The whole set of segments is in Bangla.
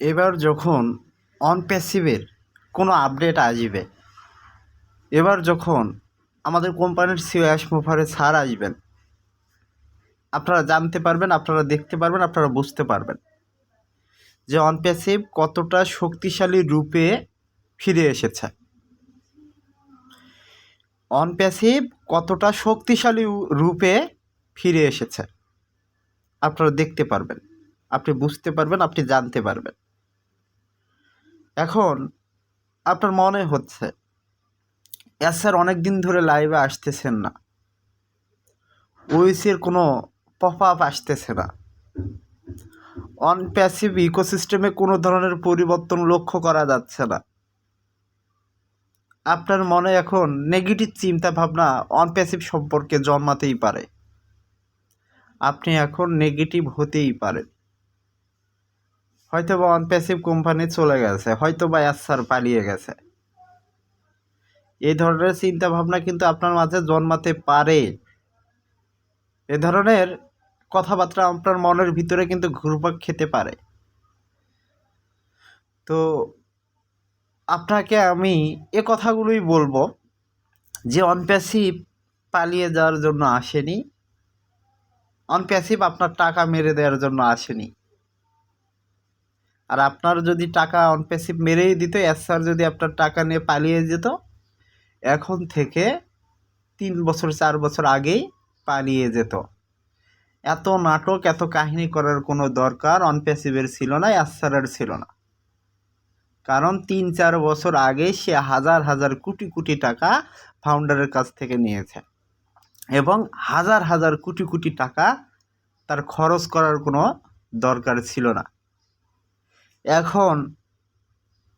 এবার যখন অন প্যাসিভের কোনো আপডেট আসবে, এবার যখন আমাদের কোম্পানির সিও অ্যাশ মুফারে ছাড় আসবেন, আপনারা জানতে পারবেন, আপনারা দেখতে পারবেন, আপনারা বুঝতে পারবেন যে অন প্যাসিভ কতটা শক্তিশালী রূপে ফিরে এসেছে। অন প্যাসিভ কতটা শক্তিশালী রূপে ফিরে এসেছে, আপনারা দেখতে পারবেন, আপনি বুঝতে পারবেন, আপনি জানতে পারবেন। এখন আপনার মনে হচ্ছে স্যার অনেক দিন ধরে লাইভে আসতেছেন না ওইসির কোনো পপ আপ আসতেছে না অন প্যাসিভ ইকোসিস্টেমে কোনো ধরনের পরিবর্তন লক্ষ্য করা যাচ্ছে না, আপনার মনে এখন নেগেটিভ চিন্তা ভাবনা অন প্যাসিভ সম্পর্কে জন্মাতেই পারে, আপনি এখন নেগেটিভ হতেই পারেন। হয়তো বা অনপ্যাসিভ কোম্পানি চলে গেছে হয়তো বা স্যার পালিয়ে গেছে। এই ধরনের চিন্তা ভাবনা কিন্তু আপনার মাঝে জন্মাতে পারে। এ ধরনের কথাবার্তা আপনার মনের ভিতরে কিন্তু ঘুরপাক খেতে পারে। তো আপনাকে আমি এ কথাগুলোই বলব যে অনপ্যাসিভ পালিয়ে যাওয়ার জন্য আসেনি। অনপ্যাসিভ আপনার টাকা মেরে দেওয়ার জন্য আসেনি। আর আপনার যদি টাকা অনপেসিভ মেরেই দিত স্যার যদি আপনার টাকা নিয়ে পালিয়ে যেত, এখন থেকে তিন বছর, চার বছর আগেই পালিয়ে যেত। এত নাটক, এত কাহিনী করার কোনো দরকার অনপেসিভের ছিল না স্যারের ছিল না। কারণ তিন, চার বছর আগে সে হাজার হাজার কোটি কোটি টাকা ফাউন্ডারের কাছ থেকে নিয়েছে। এবং হাজার হাজার কোটি কোটি টাকা তার খরচ করার কোনো দরকার ছিল না। এখন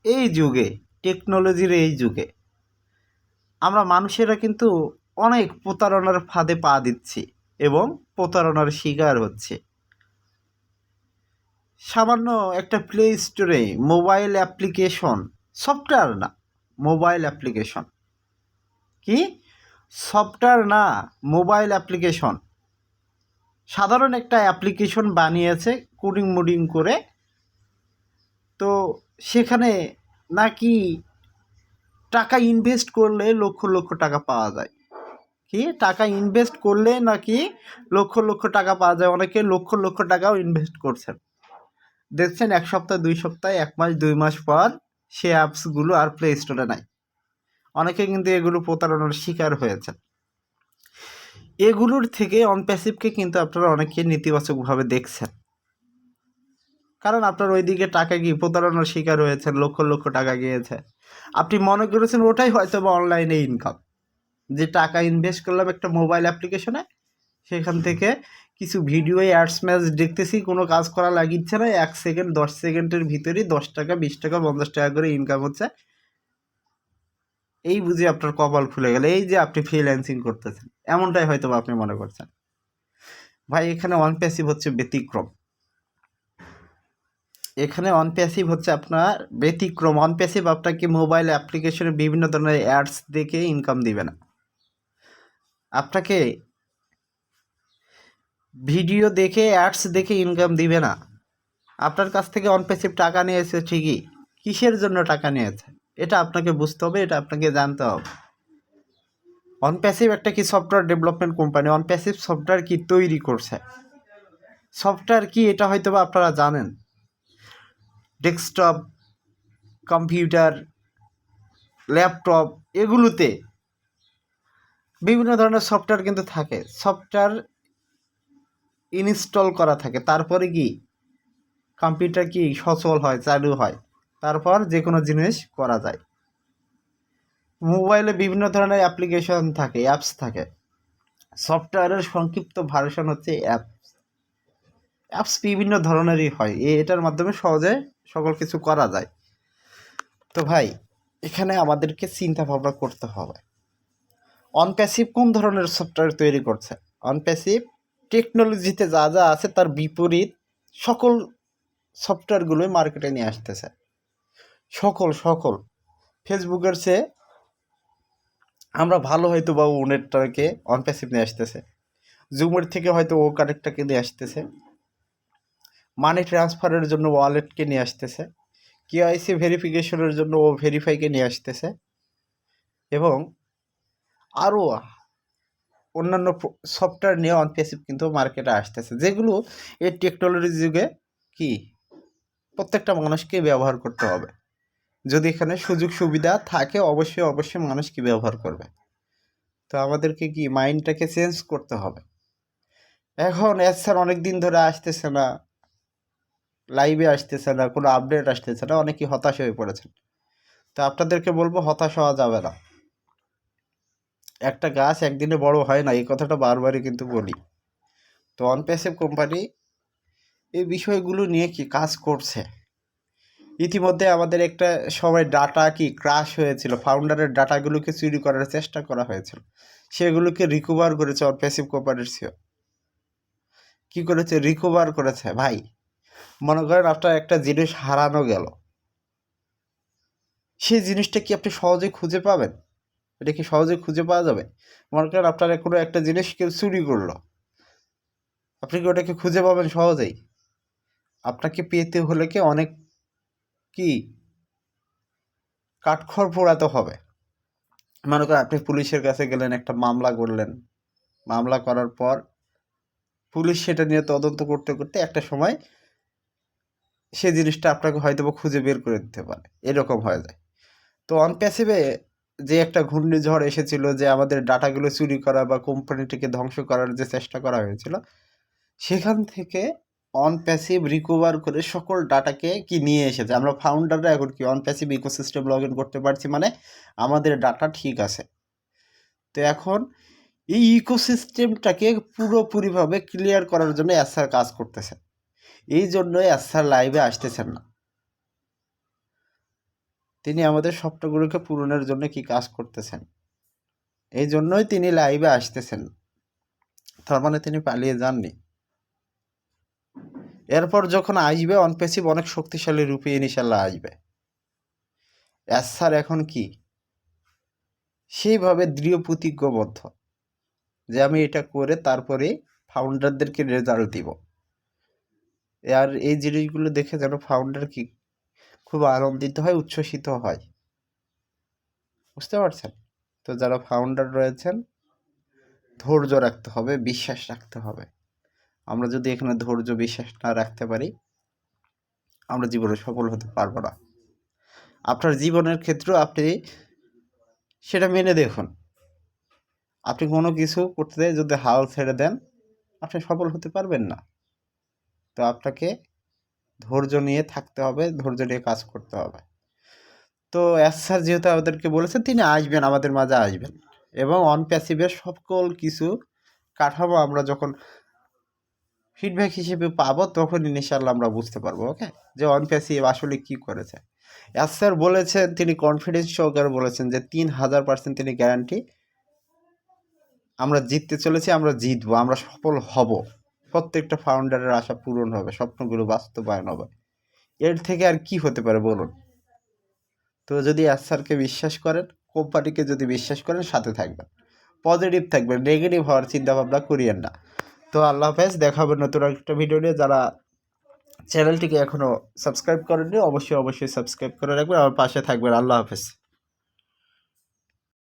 এই যুগে টেকনোলজির এই যুগে, আমরা মানুষেরা কিন্তু অনেক প্রতারণার ফাঁদে পা দিচ্ছি এবং প্রতারণার শিকার হচ্ছে। সামান্য একটা প্লে স্টোরে মোবাইল অ্যাপ্লিকেশন সফটওয়্যার না মোবাইল অ্যাপ্লিকেশন কি? সফটওয়্যার না মোবাইল অ্যাপ্লিকেশন সাধারণ একটা অ্যাপ্লিকেশন বানিয়েছে কোডিং মুডিং করে তো সেখানে নাকি টাকা ইনভেস্ট করলে লক্ষ লক্ষ টাকা পাওয়া যায়? কি? টাকা ইনভেস্ট করলে নাকি লক্ষ লক্ষ টাকা পাওয়া যায়? অনেকে লক্ষ লক্ষ টাকাও ইনভেস্ট করছেন। দেখছেন, এক সপ্তাহ, দুই সপ্তাহ, এক মাস, দুই মাস পর সে অ্যাপসগুলো আর প্লে স্টোরে নাই। অনেকে কিন্তু এগুলো প্রতারণার শিকার হয়েছে এগুলোর থেকে অনপ্যাসিভকে কিন্তু আপনারা অনেকে নেতিবাচকভাবে দেখছেন। কারণ আপনার ওইদিকে টাকা কি প্রতারণার শিকার হয়েছেন, লক্ষ লক্ষ টাকা গিয়েছে। আপনি মনে করেছেন ওটাই হয়তো বা অনলাইনে ইনকাম যে টাকা ইনভেস্ট করলাম একটা মোবাইল অ্যাপ্লিকেশনে সেখান থেকে কিছু ভিডিও অ্যাডস ম্যাচ দেখতেছি, কোনো কাজ করা লাগিচ্ছে না, এক সেকেন্ড দশ সেকেন্ডের ভিতরেই দশ টাকা, বিশ টাকা, পঞ্চাশ টাকা করে ইনকাম হচ্ছে। এই বুঝে আপনার কপাল খুলে গেল। এই যে আপনি ফ্রিল্যান্সিং করতেছেন, এমনটাই হয়তো আপনি মনে করছেন। ভাই, এখানে ওয়ান প্যাসিভ হচ্ছে ব্যতিক্রম। এখানে অন প্যাসিভ হচ্ছে আপনার ব্যতিক্রম। অন প্যাসিভ আপনাকে মোবাইল অ্যাপ্লিকেশনে বিভিন্ন ধরনের অ্যাডস দেখে ইনকাম দিবে না। আপনাকে ভিডিও দেখে অ্যাডস দেখে ইনকাম দিবে না। আপনার কাছ থেকে অন প্যাসিভ টাকা নিয়েছে ঠিকই। কিসের জন্য টাকা নিয়েছে? এটা আপনাকে বুঝতে হবে, এটা আপনাকে জানতে হবে। অন প্যাসিভ একটা কি software development company Onpassive software কি তৈরি করছে? সফটওয়্যার কি? এটা হয়তো বা আপনারা জানেন। ডেস্কটপ, কম্পিউটার, ল্যাপটপ এগুলোতে বিভিন্ন ধরনের সফটওয়্যার কিন্তু থাকে। সফটওয়্যার ইনস্টল করা থাকে। তারপরে কি? কম্পিউটার কি সচল হয়, চালু হয়? তারপর যে কোনো জিনিস করা যায়। মোবাইলে বিভিন্ন ধরনের অ্যাপ্লিকেশন থাকে, অ্যাপস থাকে। সফটওয়্যারের সংক্ষিপ্ত ভার্সন হচ্ছে অ্যাপস। অ্যাপস বিভিন্ন ধরনেরই হয়। এটার মাধ্যমে সহজে সকল কিছু করা যায়। তো ভাই, এখানে আমাদেরকে চিন্তা ভাবনা করতে হবে। অনপ্যাসিভ কোন ধরনের সফটওয়্যার তৈরি করছে? অনপ্যাসিভ টেকনোলজিতে যা যা আছে তার বিপরীত সকল সফটওয়্যারগুলোই মার্কেটে নিয়ে আসতেছে। সকল সকল। ফেসবুকের চেয়ে আমরা ভালো হয়তো বা ও নেটটাকে অনপ্যাসিভ নিয়ে আসতেছে। জুমের থেকে হয়তো ও কানেক্টটাকে নিয়ে আসতেছে। মানি ট্রান্সফারের জন্য ওয়ালেটকে নিয়ে আসতেছে। কেওয়াইসি ভেরিফিকেশনের জন্য ও ভেরিফাইকে নিয়ে আসতেছে। এবং আরও অন্যান্য সফটওয়্যার নিয়ে অনপেসিভ কিন্তু মার্কেটে আসতেছে। যেগুলো এই টেকনোলজির যুগে কি? প্রত্যেকটা মানুষকে ব্যবহার করতে হবে। যদি এখানে সুযোগ সুবিধা থাকে, অবশ্যই অবশ্যই মানুষ কি ব্যবহার করবে। তো আমাদেরকে কি মাইন্ডটাকে চেঞ্জ করতে হবে? এখন এস অনেক দিন ধরে আসতেছে না। লাইভে আসতেছে না, কোনো আপডেট আসতেছে না অনেকেই হতাশ হয়ে পড়েছেন। তো আপনাদেরকে বলব, হতাশ হওয়া যাবে না। একটা গাছ একদিনে বড় হয় না, এই কথাটা বারবারই কিন্তু বলি। তো অনপেসিভ কোম্পানি এই বিষয়গুলো নিয়ে কি কাজ করছে? ইতিমধ্যে আমাদের একটা সময় ডাটা কি ক্রাশ হয়েছিল ফাউন্ডারের ডাটাগুলোকে চুরি করার চেষ্টা করা হয়েছিল। সেগুলোকে রিকভার করেছে অনপেসিভ কোম্পানির সিও কি করেছে? রিকভার করেছে। ভাই মনে করেন আপনার একটা জিনিস হারানো গেল। সেই জিনিসটা কি আপনি সহজে খুঁজে পাবেন? এটা কি সহজে খুঁজে পাওয়া যাবে? মনে করেন আপনার কোনো একটা জিনিস কেউ চুরি করল। আপনি কি ওটাকে খুঁজে পাবেন সহজেই? আপনাকে পেতে হলে কি অনেক কি কাঠখড় পোড়াতে হবে। মনে করেন আপনি পুলিশের কাছে গেলেন, একটা মামলা করলেন। মামলা করার পর পুলিশ সেটা নিয়ে তদন্ত করতে করতে একটা সময় সেই জিনিসটা আপনাকে হয়তো বা খুঁজে বের করে দিতে পারে। এরকম হয়ে যায়। তো অনপ্যাসিভে যে একটা ঘূর্ণিঝড় এসেছিল যে আমাদের ডাটাগুলো চুরি করা বা কোম্পানিটিকে ধ্বংস করার যে চেষ্টা করা হয়েছিল, সেখান থেকে অনপ্যাসিভ রিকভার করে সকল ডাটাকে কি নিয়ে এসেছে? আমরা ফাউন্ডাররা এখন কি অনপ্যাসিভ ইকোসিস্টেম লগ ইন করতে পারছি মানে আমাদের ডাটা ঠিক আছে। তো এখন এই ইকোসিস্টেমটাকে পুরোপুরিভাবে ক্লিয়ার করার জন্য অ্যাসার কাজ করতেছে। এই জন্যই এসআর লাইভে আসতেছেন না। তিনি আমাদের স্বপ্নগুলোকে পূরণের জন্য কি কাজ করতেছেন? এই জন্যই তিনি লাইভে আসতেছেন। তার মানে তিনি পালিয়ে যাননি। এরপর যখন আসবে অনপেসিভ অনেক শক্তিশালী রূপে ইনশাল্লাহ আসবে। এসআর এখন কি? সেইভাবে দৃঢ় প্রতিজ্ঞবদ্ধ যে আমি এটা করে তারপরে ফাউন্ডারদেরকে রেজাল্ট দিব। আর এই জিনিসগুলো দেখে যেন ফাউন্ডার কি খুব আনন্দিত হয়, উচ্ছ্বসিত হয়। বুঝতে পারছেন? তো যারা ফাউন্ডার রয়েছেন, ধৈর্য রাখতে হবে, বিশ্বাস রাখতে হবে। আমরা যদি এখানে ধৈর্য, বিশ্বাস না রাখতে পারি, আমরা জীবনে সফল হতে পারব না। আপনার জীবনের ক্ষেত্রেও আপনি সেটা মেনে দেখুন। আপনি কোনো কিছু করতে যদি হাল ছেড়ে দেন, আপনি সফল হতে পারবেন না। তো আপনাকে ধৈর্য নিয়ে থাকতে হবে, ধৈর্য নিয়ে কাজ করতে হবে। তো স্যার যেহেতু আমাদেরকে বলেছেন, তিনি আসবেন, আমাদের মাঝে আসবেন। এবং অনপ্যাসিভের সকল কিছু কাঠামো আমরা যখন ফিডব্যাক হিসেবে পাবো, তখন ইনশাল্লাহ আমরা বুঝতে পারব ওকে যে অনপ্যাসিভ আসলে কি করেছে। এস স্যার বলেছেন, তিনি কনফিডেন্স সহকারে বলেছেন যে তিন হাজার পার্সেন্ট তিনি গ্যারান্টি আমরা জিততে চলেছি, আমরা জিতবো, আমরা সফল হব। প্রত্যেকটা ফাউন্ডারের আশা পূরণ হবে, স্বপ্নগুলো বাস্তবায়ন হবে। এর থেকে আর কি হতে পারে বলুন? তো যদি স্যারকে বিশ্বাস করেন, কোম্পানিকে যদি বিশ্বাস করেন, সাথে থাকবেন। পজিটিভ থাকবেন নেগেটিভ হওয়ার চিন্তা ভাবনা করিয়েন না। তো আল্লাহ হাফেজ, দেখা হবে নতুন একটা ভিডিও নিয়ে। যারা চ্যানেলটিকে এখনও সাবস্ক্রাইব করেননি, অবশ্যই অবশ্যই সাবস্ক্রাইব করে রাখবেন। আমার পাশে থাকবেন। আল্লাহ হাফেজ।